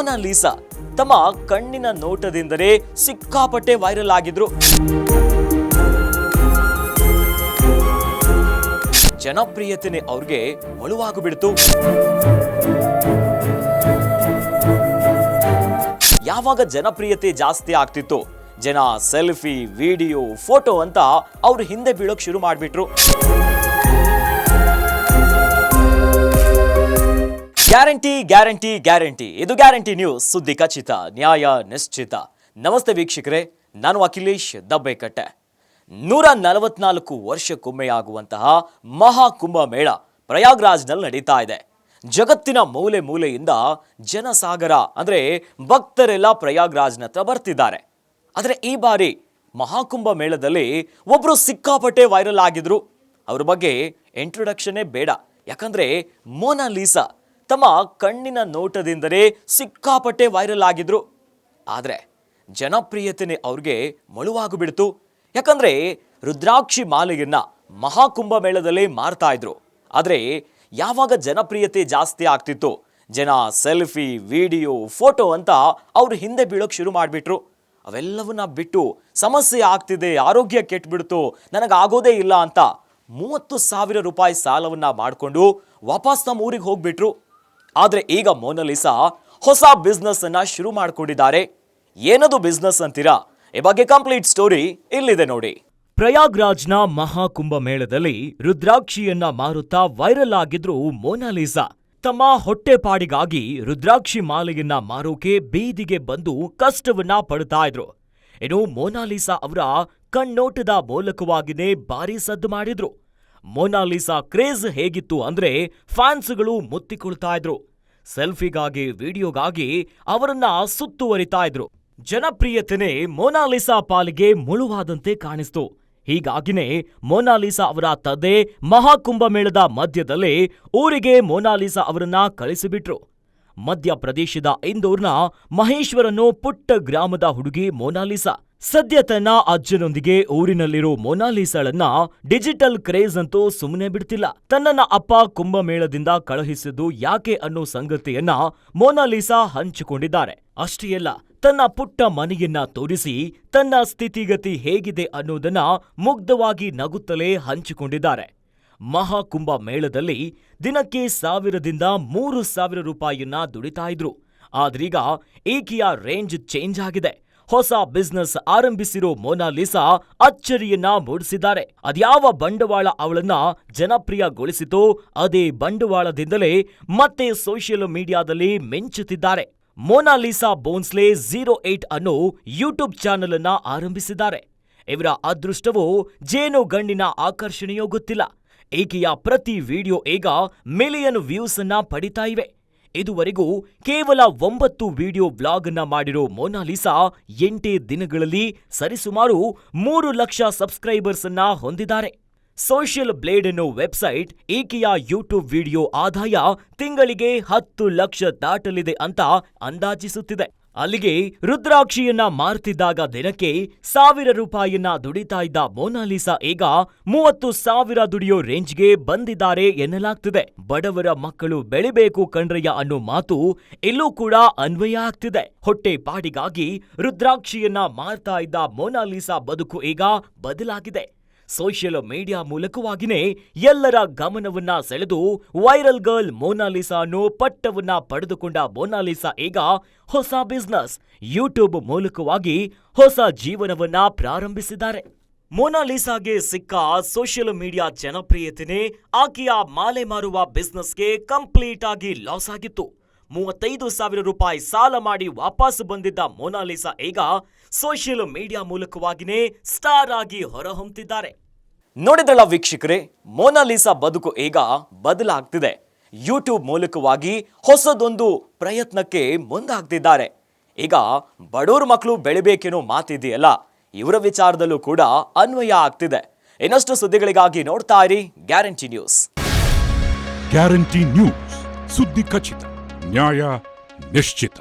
ಮೋನಾಲಿಸಾ ತಮ್ಮ ಕಣ್ಣಿನ ನೋಟದಿಂದಲೇ ಸಿಕ್ಕಾಪಟ್ಟೆ ವೈರಲ್ ಆಗಿದ್ರು. ಜನಪ್ರಿಯತೆನೆ ಅವ್ರಿಗೆ ಮಳುವಾಗು ಬಿಡ್ತು ಯಾವಾಗ ಜನಪ್ರಿಯತೆ ಜಾಸ್ತಿ ಆಗ್ತಿತ್ತು, ಜನ ಸೆಲ್ಫಿ, ವಿಡಿಯೋ, ಫೋಟೋ ಅಂತ ಅವ್ರು ಹಿಂದೆ ಬೀಳೋಕ್ ಶುರು ಮಾಡ್ಬಿಟ್ರು. Guarantee guarantee guarantee. ಇದು ಗ್ಯಾರಂಟಿ ನ್ಯೂಸ್. ಸುದ್ದಿ ಖಚಿತ, ನ್ಯಾಯ ನಿಶ್ಚಿತ. ನಮಸ್ತೆ ವೀಕ್ಷಕರೇ, ನಾನು ಅಖಿಲೇಶ್ ದಬ್ಬೆಕಟ್ಟೆ. ನೂರ ನಲವತ್ನಾಲ್ಕು ವರ್ಷಕ್ಕೊಮ್ಮೆಯಾಗುವಂತಹ ಮಹಾಕುಂಭ ಮೇಳ ಪ್ರಯಾಗ್ರಾಜ್ನಲ್ಲಿ ನಡೀತಾ ಇದೆ. ಜಗತ್ತಿನ ಮೂಲೆ ಮೂಲೆಯಿಂದ ಜನಸಾಗರ, ಅಂದರೆ ಭಕ್ತರೆಲ್ಲ ಪ್ರಯಾಗ್ರಾಜ್ನ ಹತ್ರ ಬರ್ತಿದ್ದಾರೆ. ಆದರೆ ಈ ಬಾರಿ ಮಹಾಕುಂಭ ಮೇಳದಲ್ಲಿ ಒಬ್ರು ಸಿಕ್ಕಾಪಟ್ಟೆ ವೈರಲ್ ಆಗಿದ್ರು. ಅವ್ರ ಬಗ್ಗೆ ಇಂಟ್ರೊಡಕ್ಷನ್ನೇ ಬೇಡ. ಯಾಕಂದ್ರೆ ಮೋನಾಲಿಸಾ ತಮ್ಮ ಕಣ್ಣಿನ ನೋಟದಿಂದಲೇ ಸಿಕ್ಕಾಪಟ್ಟೆ ವೈರಲ್ ಆಗಿದ್ರು. ಆದರೆ ಜನಪ್ರಿಯತೆನೇ ಅವ್ರಿಗೆ ಮಳುವಾಗಿಬಿಡ್ತು ಯಾಕಂದರೆ ರುದ್ರಾಕ್ಷಿ ಮಾಲೆಯನ್ನ ಮಹಾಕುಂಭ ಮೇಳದಲ್ಲಿ ಮಾರ್ತಾ ಇದ್ರು. ಆದರೆ ಯಾವಾಗ ಜನಪ್ರಿಯತೆ ಜಾಸ್ತಿ ಆಗ್ತಿತ್ತು, ಜನ ಸೆಲ್ಫಿ, ವಿಡಿಯೋ, ಫೋಟೋ ಅಂತ ಅವರು ಹಿಂದೆ ಬೀಳೋಕೆ ಶುರು ಮಾಡಿಬಿಟ್ರು. ಅವೆಲ್ಲವನ್ನ ಬಿಟ್ಟು ಸಮಸ್ಯೆ ಆಗ್ತಿದೆ, ಆರೋಗ್ಯ ಕೆಟ್ಬಿಡ್ತು, ನನಗಾಗೋದೇ ಇಲ್ಲ ಅಂತ ಮೂವತ್ತು ಸಾವಿರ ರೂಪಾಯಿ ಸಾಲವನ್ನು ಮಾಡಿಕೊಂಡು ವಾಪಸ್ ನಮ್ಮ ಊರಿಗೆ ಹೋಗ್ಬಿಟ್ರು. ಆದ್ರೆ ಈಗ ಮೋನಲಿಸಾ ಹೊಸ ಬಿಸ್ನೆಸ್ ಅನ್ನ ಶುರು ಮಾಡಿಕೊಂಡಿದ್ದಾರೆ. ಏನದು ಬಿಸ್ನೆಸ್ ಅಂತೀರಾ? ಈ ಬಗ್ಗೆ ಕಂಪ್ಲೀಟ್ ಸ್ಟೋರಿ ಇಲ್ಲಿದೆ ನೋಡಿ. ಪ್ರಯಾಗ್ರಾಜ್ನ ಮಹಾಕುಂಭ ಮೇಳದಲ್ಲಿ ರುದ್ರಾಕ್ಷಿಯನ್ನ ಮಾರುತ್ತಾ ವೈರಲ್ ಆಗಿದ್ರು ಮೋನಾಲಿಸಾ ತಮ್ಮ ಹೊಟ್ಟೆಪಾಡಿಗಾಗಿ ರುದ್ರಾಕ್ಷಿ ಮಾಲೆಯನ್ನ ಮಾರೋಕೆ ಬೀದಿಗೆ ಬಂದು ಕಷ್ಟವನ್ನ ಪಡ್ತಾ ಇದ್ರು. ಇನ್ನು ಮೋನಾಲಿಸಾ ಅವರ ಕಣ್ಣೋಟದ ಮೂಲಕವಾಗಿನೇ ಭಾರಿ ಸದ್ದು ಮಾಡಿದ್ರು. ಮೋನಾಲಿಸಾ ಕ್ರೇಜ್ ಹೇಗಿತ್ತು ಅಂದ್ರೆ ಫ್ಯಾನ್ಸ್ಗಳು ಮುತ್ತಿಕೊಳ್ತಾ ಇದ್ರು. ಸೆಲ್ಫಿಗಾಗಿ ವಿಡಿಯೋಗಾಗಿ ಅವರನ್ನ ಸುತ್ತುವರಿತಾ ಇದ್ರು. ಜನಪ್ರಿಯತೆನೇ ಮೊನಾಲಿಸಾ ಪಾಲಿಗೆ ಮುಳುವಾದಂತೆ ಕಾಣಿಸ್ತು. ಹೀಗಾಗಿನೇ ಮೊನಾಲಿಸಾ ಅವರ ತದೆ ಮಹಾಕುಂಭ ಮೇಳದ ಮಧ್ಯದಲ್ಲೇ ಊರಿಗೆ ಮೊನಾಲಿಸಾ ಅವರನ್ನ ಕಳಿಸಿಬಿಟ್ರು. ಮಧ್ಯಪ್ರದೇಶದ ಇಂದೂರ್ನ ಮಹೇಶ್ವರನು ಪುಟ್ಟ ಗ್ರಾಮದ ಹುಡುಗಿ ಮೋನಾಲಿಸಾ ಸದ್ಯ ತನ್ನ ಅಜ್ಜನೊಂದಿಗೆ ಊರಿನಲ್ಲಿರೋ ಮೊನಾಲಿಸಾಳನ್ನ ಡಿಜಿಟಲ್ ಕ್ರೇಜ್ ಅಂತೂ ಸುಮ್ಮನೆ ಬಿಡ್ತಿಲ್ಲ. ತನ್ನನ್ನ ಅಪ್ಪ ಕುಂಭಮೇಳದಿಂದ ಕಳುಹಿಸಿದ್ದು ಯಾಕೆ ಅನ್ನೋ ಸಂಗತಿಯನ್ನ ಮೊನಾಲಿಸಾ ಹಂಚಿಕೊಂಡಿದ್ದಾರೆ. ಅಷ್ಟೇ ಅಲ್ಲ, ತನ್ನ ಪುಟ್ಟ ಮನೆಯನ್ನ ತೋರಿಸಿ ತನ್ನ ಸ್ಥಿತಿಗತಿ ಹೇಗಿದೆ ಅನ್ನೋದನ್ನ ಮುಗ್ಧವಾಗಿ ನಗುತ್ತಲೇ ಹಂಚಿಕೊಂಡಿದ್ದಾರೆ. ಮಹಾಕುಂಭ ಮೇಳದಲ್ಲಿ ದಿನಕ್ಕೆ ಸಾವಿರದಿಂದ ಮೂರು ಸಾವಿರ ರೂಪಾಯಿಯನ್ನ ದುಡಿತಾ ಇದ್ರು. ಆದ್ರೀಗ ಈಕೆಯ ರೇಂಜ್ ಚೇಂಜ್ ಆಗಿದೆ. ಹೊಸ ಬಿಸ್ನೆಸ್ ಆರಂಭಿಸಿರೋ ಮೋನಾಲಿಸಾ ಅಚ್ಚರಿಯನ್ನ ಮೂಡಿಸಿದ್ದಾರೆ. ಅದ್ಯಾವ ಬಂಡವಾಳ ಅವಳನ್ನ ಜನಪ್ರಿಯಗೊಳಿಸಿತು ಅದೇ ಬಂಡವಾಳದಿಂದಲೇ ಮತ್ತೆ ಸೋಷಿಯಲ್ ಮೀಡಿಯಾದಲ್ಲಿ ಮಿಂಚುತ್ತಿದ್ದಾರೆ. ಮೊನಾಲಿಸಾ ಬೋನ್ಸ್ಲೆ ಝೀರೋ ಏಟ್ ಅನ್ನೋ ಯೂಟ್ಯೂಬ್ ಚಾನೆಲ್ ಅನ್ನ ಆರಂಭಿಸಿದ್ದಾರೆ. ಇವರ ಅದೃಷ್ಟವೋ ಜೇನು ಗಂಡಿನ ಆಕರ್ಷಣೆಯೋ ಗೊತ್ತಿಲ್ಲ. ಈಕೆಯ ಪ್ರತಿ ವಿಡಿಯೋ ಈಗ ಮಿಲಿಯನ್ ವ್ಯೂಸ್ ಅನ್ನ ಪಡಿತಾ ಇವೆ. ಇದುವರೆಗೂ ಕೇವಲ ಒಂಬತ್ತು ವಿಡಿಯೋ ಬ್ಲಾಗ್ ಮಾಡಿರೋ ಮೊನಾಲಿಸಾ ಎಂಟೇ ದಿನಗಳಲ್ಲಿ ಸರಿಸುಮಾರು ಮೂರು ಲಕ್ಷ ಸಬ್ಸ್ಕ್ರೈಬರ್ಸ್ ಅನ್ನ ಹೊಂದಿದ್ದಾರೆ. ಸೋಷಿಯಲ್ ಬ್ಲೇಡ್ ಅನ್ನೋ ವೆಬ್ಸೈಟ್ ಈಕೆಯ ಯೂಟ್ಯೂಬ್ ವಿಡಿಯೋ ಆದಾಯ ತಿಂಗಳಿಗೆ ಹತ್ತು ಲಕ್ಷ ದಾಟಲಿದೆ ಅಂತ ಅಂದಾಜಿಸುತ್ತಿದೆ. ಅಲ್ಲಿಗೆ ರುದ್ರಾಕ್ಷಿಯನ್ನ ಮಾರ್ತಿದ್ದಾಗ ದಿನಕ್ಕೆ ಸಾವಿರ ರೂಪಾಯಿಯನ್ನ ದುಡಿತಾ ಇದ್ದ ಮೋನಾಲಿಸಾ ಈಗ ಮೂವತ್ತು ಸಾವಿರ ದುಡಿಯೋ ರೇಂಜ್ಗೆ ಬಂದಿದ್ದಾರೆ ಎನ್ನಲಾಗ್ತಿದೆ. ಬಡವರ ಮಕ್ಕಳು ಬೆಳಿಬೇಕು ಕಣ್ರಯ್ಯ ಅನ್ನೋ ಮಾತು ಇಲ್ಲೂ ಕೂಡ ಅನ್ವಯ ಆಗ್ತಿದೆ. ಹೊಟ್ಟೆ ಪಾಡಿಗಾಗಿ ರುದ್ರಾಕ್ಷಿಯನ್ನ ಮಾರ್ತಾ ಇದ್ದ ಮೋನಾಲಿಸಾ ಬದುಕು ಈಗ ಬದಲಾಗಿದೆ. ಸೋಷಿಯಲ್ ಮೀಡಿಯಾ ಮೂಲಕವಾಗಿನೇ ಎಲ್ಲರ ಗಮನವನ್ನ ಸೆಳೆದು ವೈರಲ್ ಗರ್ಲ್ ಮೋನಾಲಿಸಾ ಅನ್ನೋ ಪಟ್ಟವನ್ನ ಪಡೆದುಕೊಂಡ ಮೋನಾಲಿಸಾ ಈಗ ಹೊಸ ಬಿಸ್ನೆಸ್ ಯೂಟ್ಯೂಬ್ ಮೂಲಕವಾಗಿ ಹೊಸ ಜೀವನವನ್ನ ಪ್ರಾರಂಭಿಸಿದ್ದಾರೆ. ಮೋನಾಲಿಸಾಗೆ ಸಿಕ್ಕ ಸೋಷಿಯಲ್ ಮೀಡಿಯಾ ಜನಪ್ರಿಯತೆನೇ ಆಕೆಯ ಮಾಲೆ ಮಾರುವ ಬಿಸ್ನೆಸ್ಗೆ ಕಂಪ್ಲೀಟ್ ಆಗಿ ಲಾಸ್ ಆಗಿತ್ತು. ಮೂವತ್ತೈದು ಸಾವಿರ ರೂಪಾಯಿ ಸಾಲ ಮಾಡಿ ವಾಪಸ್ ಬಂದಿದ್ದ ಮೋನಾಲಿಸಾ ಈಗ ಸೋಷಿಯಲ್ ಮೀಡಿಯಾ ಮೂಲಕವಾಗಿನೇ ಸ್ಟಾರ್ ಆಗಿ ಹೊರಹೊಮ್ಮುತ್ತಿದ್ದಾರೆ ನೋಡಿದ್ರಲ್ಲ ವೀಕ್ಷಕರೇ ಮೋನಾಲಿಸಾ ಬದುಕು ಈಗ ಬದಲಾಗ್ತಿದೆ. ಯೂಟ್ಯೂಬ್ ಮೂಲಕವಾಗಿ ಹೊಸದೊಂದು ಪ್ರಯತ್ನಕ್ಕೆ ಮುಂದಾಗ್ತಿದ್ದಾರೆ. ಈಗ ಬಡವ್ರ ಮಕ್ಕಳು ಬೆಳಿಬೇಕೇನೋ ಮಾತಿದೆಯಲ್ಲ, ಇವರ ವಿಚಾರದಲ್ಲೂ ಕೂಡ ಅನ್ವಯ ಆಗ್ತಿದೆ. ಇನ್ನಷ್ಟು ಸುದ್ದಿಗಳಿಗಾಗಿ ನೋಡ್ತಾ ಇರಿ ಗ್ಯಾರಂಟಿ ನ್ಯೂಸ್. ಗ್ಯಾರಂಟಿ ನ್ಯೂಸ್, ಸುದ್ದಿ ಖಚಿತ, ನ್ಯಾಯ ನಿಶ್ಚಿತ.